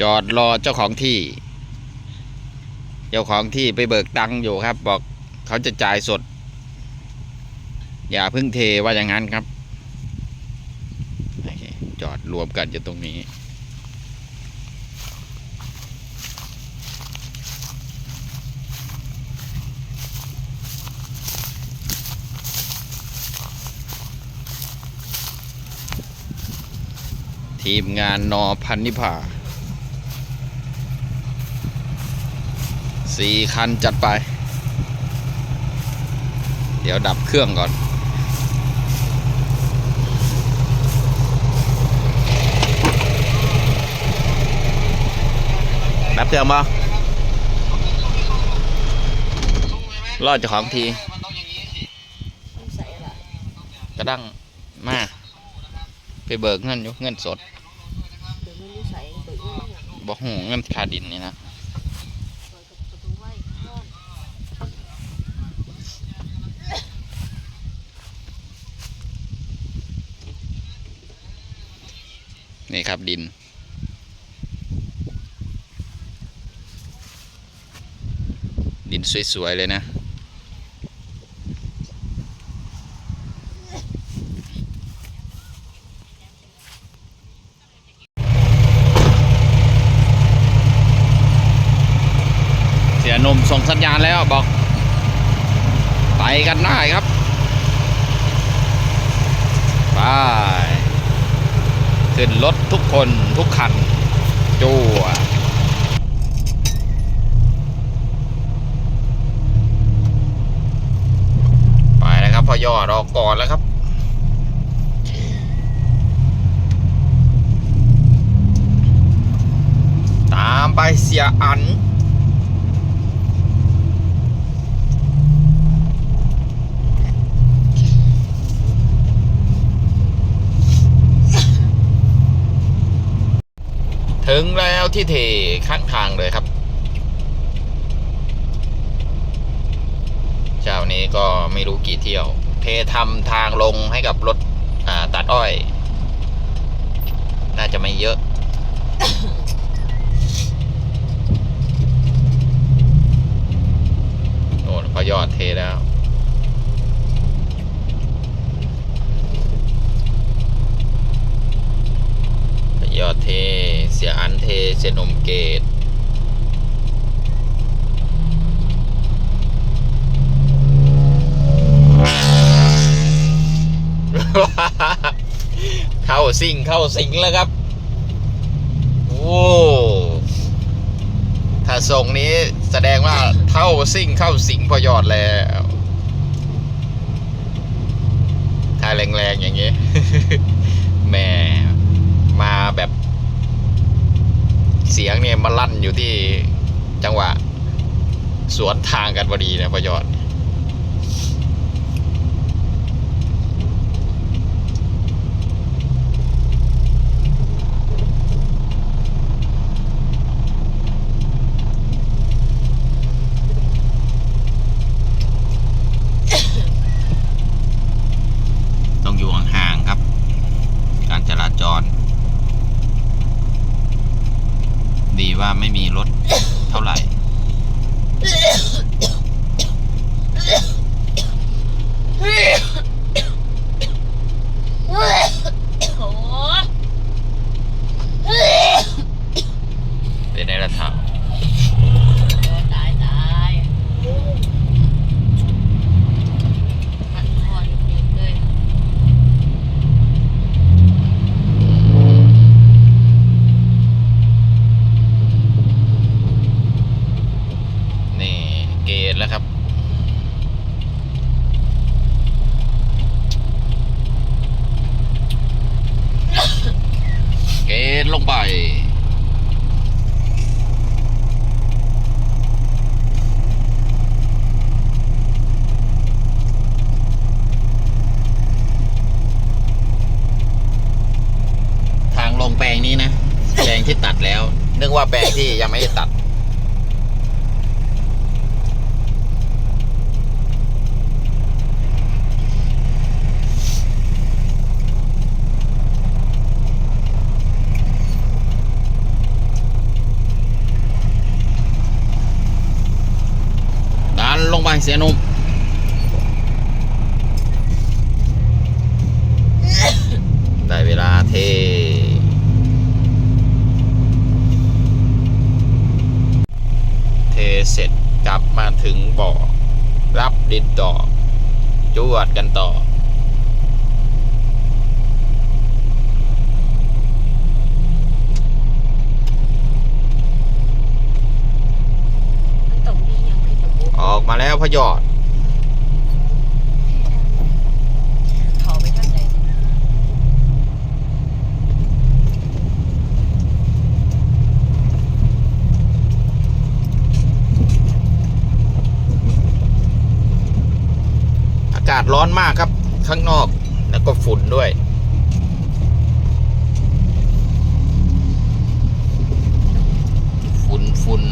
จอดรอเจ้าของที่ เจ้าของที่ไปเบิกตังค์อยู่ครับ บอกเขาจะจ่ายสด อย่าพึ่งเทว่าอย่างนั้นครับ จอดรวมกันอยู่ตรงนี้ ทีมงานนอพันนิพาสี่คันจัดไป เดี๋ยวดับเครื่องก่อนดับเครื่องบ่รอดเจ้าของทีกระดังมา ไปเบิกเงินอยู่เงินสด บอกหูเงินคาดินนี่นะนี่ครับดิน ดินสวย ๆ เลยนะ หนมส่งสัญญาณแล้วบอก ไปกันได้ครับ ไป ขึ้นรถทุกคนทุกคันจั่วไปแล้วครับพอยอรอก่อนแล้วครับตามไปเสียอัน ถึงแล้วที่เทข้างทางเลยครับ เจ้านี้ก็ไม่รู้กี่เที่ยว เททำทางลงให้กับรถตัดอ้อย น่าจะไม่เยอะ โอ้พอยอดเทแล้ว ยอดเท เสียอันเท เสียนมเกต เข้าซิ่งเข้าสิงแล้วครับ โอ้ถ้าส่งนี้แสดงว่าเข้าซิ่งเข้าสิงพอยอดแล้วถ้าแรงๆอย่างนี้ แหม่ มาแบบ เสียงเนี่ยมาลั่นอยู่ที่จังหวะ สวนทางกันพอดีนะพยอดต้องอยู่ห่างครับการจราจรดีว่าไม่มีรถเท่าไหร่ โอ้ย เป็นในระถา ตายตายหันคออยู่เด็กเลย นี่เกตแล้วครับ เกตลง ไป ทางลงแปลงนี้นะ แปลงที่ตัดแล้ว นึกว่าแปลงที่ยังไม่ได้ตัด เสียนุ่มได้เวลาเทเทเสร็จกลับมาถึงบ่อ รับดินต่อจวดกันต่อ มันต้องมีอย่างผิดระบบ ออกมาแล้ว พยอดเขาไปทางใดอากาศร้อนมากครับ ข้างนอกแล้วก็ฝุ่นด้วยฝุ่นฝุ่น